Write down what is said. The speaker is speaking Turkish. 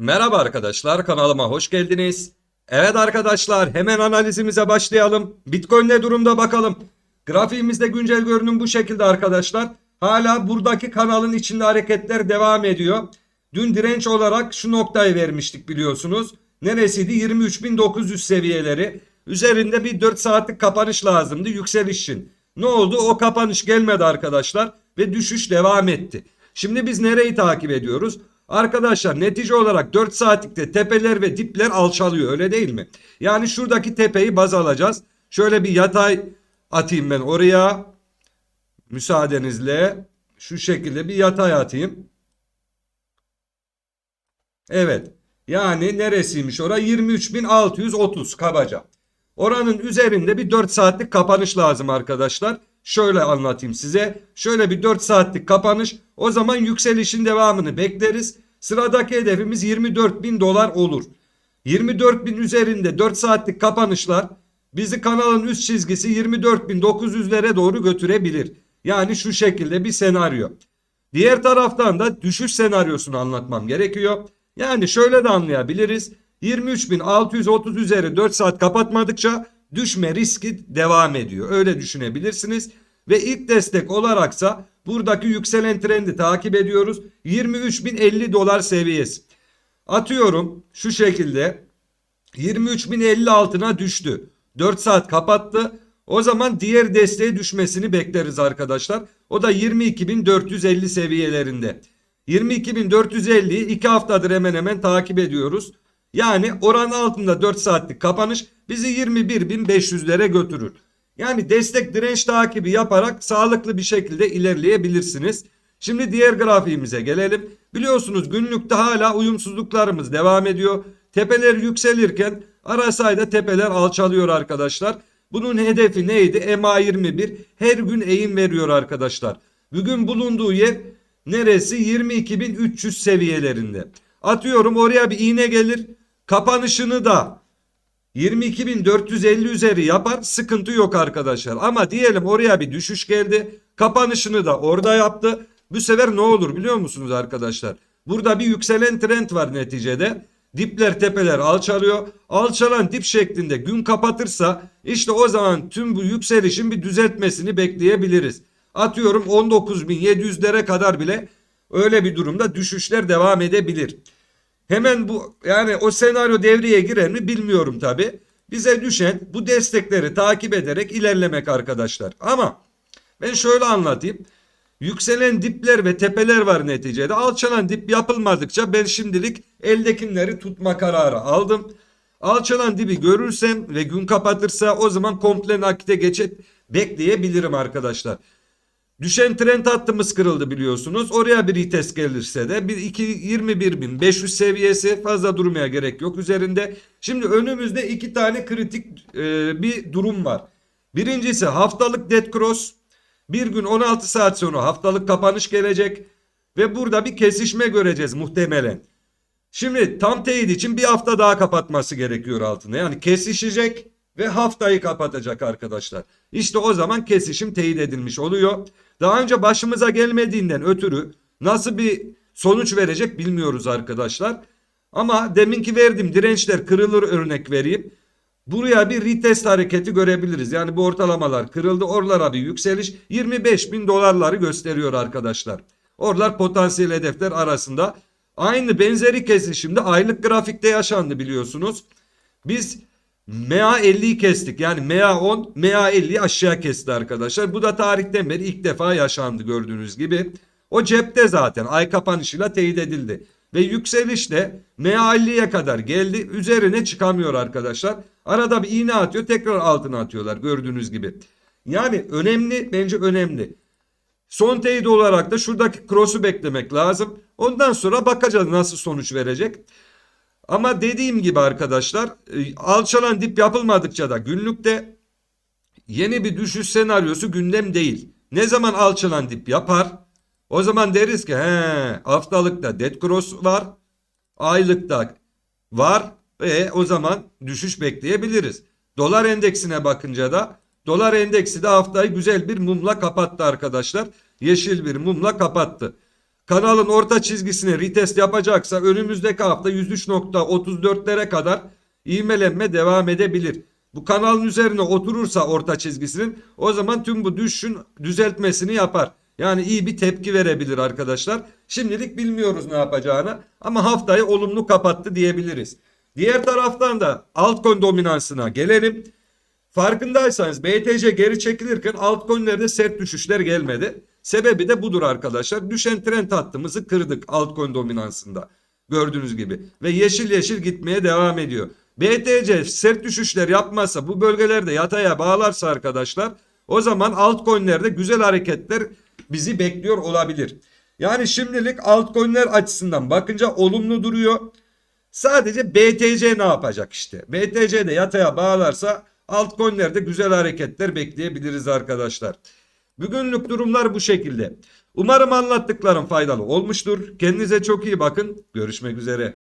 Merhaba arkadaşlar kanalıma hoş geldiniz. Evet arkadaşlar hemen analizimize başlayalım. Bitcoin ne durumda bakalım. Grafiğimizde güncel görünüm bu şekilde arkadaşlar. Hala buradaki kanalın içinde hareketler devam ediyor. Dün direnç olarak şu noktayı vermiştik biliyorsunuz. Neresiydi? 23.900 seviyeleri. Üzerinde bir 4 saatlik kapanış lazımdı yükseliş için. Ne oldu? O kapanış gelmedi arkadaşlar ve düşüş devam etti. Şimdi biz nereyi takip ediyoruz? Arkadaşlar netice olarak 4 saatlikte tepeler ve dipler alçalıyor öyle değil mi? Yani şuradaki tepeyi baz alacağız. Şöyle bir yatay atayım ben oraya. Müsaadenizle şu şekilde bir yatay atayım. Evet. Yani neresiymiş ora? 23.630 kabaca. Oranın üzerinde bir 4 saatlik kapanış lazım arkadaşlar. Şöyle anlatayım size. Şöyle bir 4 saatlik kapanış. O zaman yükselişin devamını bekleriz. Sıradaki hedefimiz 24.000 dolar olur. 24.000 üzerinde 4 saatlik kapanışlar bizi kanalın üst çizgisi 24.900'lere doğru götürebilir. Yani şu şekilde bir senaryo. Diğer taraftan da düşüş senaryosunu anlatmam gerekiyor. Yani şöyle de anlayabiliriz. 23.630 üzeri 4 saat kapatmadıkça düşme riski devam ediyor. Öyle düşünebilirsiniz. Ve ilk destek olaraksa buradaki yükselen trendi takip ediyoruz. 23.050 dolar seviyesi. Atıyorum şu şekilde 23.050 altına düştü. 4 saat kapattı. O zaman diğer desteğe düşmesini bekleriz arkadaşlar. O da 22.450 seviyelerinde. 22.450'yi 2 haftadır hemen hemen takip ediyoruz. Yani oran altında 4 saatlik kapanış bizi 21.500'lere götürür. Yani destek direnç takibi yaparak sağlıklı bir şekilde ilerleyebilirsiniz. Şimdi diğer grafiğimize gelelim. Biliyorsunuz günlükte hala uyumsuzluklarımız devam ediyor. Tepeler yükselirken arasayda tepeler alçalıyor arkadaşlar. Bunun hedefi neydi? MA21 her gün eğim veriyor arkadaşlar. Bugün bulunduğu yer neresi? 22.300 seviyelerinde. Atıyorum oraya bir iğne gelir. Kapanışını da 22.450 üzeri yapar sıkıntı yok arkadaşlar. Ama diyelim oraya bir düşüş geldi. Kapanışını da orada yaptı. Bu sefer ne olur biliyor musunuz arkadaşlar? Burada bir yükselen trend var neticede. Dipler tepeler alçalıyor. Alçalan dip şeklinde gün kapatırsa işte o zaman tüm bu yükselişin bir düzeltmesini bekleyebiliriz. Atıyorum 19.700'lere kadar bile öyle bir durumda düşüşler devam edebilir. Hemen bu yani o senaryo devreye girer mi bilmiyorum tabi. Bize düşen bu destekleri takip ederek ilerlemek arkadaşlar. Ama ben şöyle anlatayım. Yükselen dipler ve tepeler var neticede. Alçalan dip yapılmadıkça ben şimdilik eldekileri tutma kararı aldım. Alçalan dibi görürsem ve gün kapatırsa o zaman komple nakite geçip bekleyebilirim arkadaşlar. Düşen trend hattımız kırıldı biliyorsunuz. Oraya bir retest gelirse de bir 2 21.500 seviyesi fazla durmaya gerek yok üzerinde. Şimdi önümüzde iki tane kritik e, bir durum var. Birincisi haftalık dead cross. Bir gün 16 saat sonra haftalık kapanış gelecek ve burada bir kesişme göreceğiz muhtemelen. Şimdi tam teyit için bir hafta daha kapatması gerekiyor altında. Yani kesişecek ve haftayı kapatacak arkadaşlar. İşte o zaman kesişim teyit edilmiş oluyor. Daha önce başımıza gelmediğinden ötürü nasıl bir sonuç verecek bilmiyoruz arkadaşlar. Ama deminki verdiğim dirençler kırılır örnek vereyim. Buraya bir retest hareketi görebiliriz. Yani bu ortalamalar kırıldı. Oralara bir yükseliş 25 bin dolarları gösteriyor arkadaşlar. Oralar potansiyel hedefler arasında. Aynı benzeri kesişimde aylık grafikte yaşandı biliyorsunuz. Biz MA50'yi kestik. Yani MA10, MA50'yi aşağı kesti arkadaşlar. Bu da tarihten beri ilk defa yaşandı gördüğünüz gibi. O cepte zaten ay kapanışıyla teyit edildi. Ve yükseliş de MA50'ye kadar geldi. Üzerine çıkamıyor arkadaşlar. Arada bir iğne atıyor tekrar altına atıyorlar gördüğünüz gibi. Yani önemli bence önemli. Son teyit olarak da şuradaki cross'u beklemek lazım. Ondan sonra bakacağız nasıl sonuç verecek. Ama dediğim gibi arkadaşlar e, alçalan dip yapılmadıkça da günlükte yeni bir düşüş senaryosu gündem değil. Ne zaman alçalan dip yapar? O zaman deriz ki he haftalıkta dead cross var. Aylıkta var ve o zaman düşüş bekleyebiliriz. Dolar endeksine bakınca da dolar endeksi de haftayı güzel bir mumla kapattı arkadaşlar. Yeşil bir mumla kapattı. Kanalın orta çizgisine retest yapacaksa önümüzdeki hafta 103.34'lere kadar ivmelenme devam edebilir. Bu kanalın üzerine oturursa orta çizgisinin o zaman tüm bu düşüşün düzeltmesini yapar. Yani iyi bir tepki verebilir arkadaşlar. Şimdilik bilmiyoruz ne yapacağını ama haftayı olumlu kapattı diyebiliriz. Diğer taraftan da altcoin dominansına gelelim. Farkındaysanız BTC geri çekilirken altcoin'lerde sert düşüşler gelmedi. Sebebi de budur arkadaşlar. Düşen trend hattımızı kırdık altcoin dominansında. Gördüğünüz gibi. Ve yeşil yeşil gitmeye devam ediyor. BTC sert düşüşler yapmazsa bu bölgelerde yataya bağlarsa arkadaşlar o zaman altcoin'lerde güzel hareketler bizi bekliyor olabilir. Yani şimdilik altcoin'ler açısından bakınca olumlu duruyor. Sadece BTC ne yapacak işte? BTC de yataya bağlarsa altcoin'lerde güzel hareketler bekleyebiliriz arkadaşlar. Bugünlük durumlar bu şekilde. Umarım anlattıklarım faydalı olmuştur. Kendinize çok iyi bakın. Görüşmek üzere.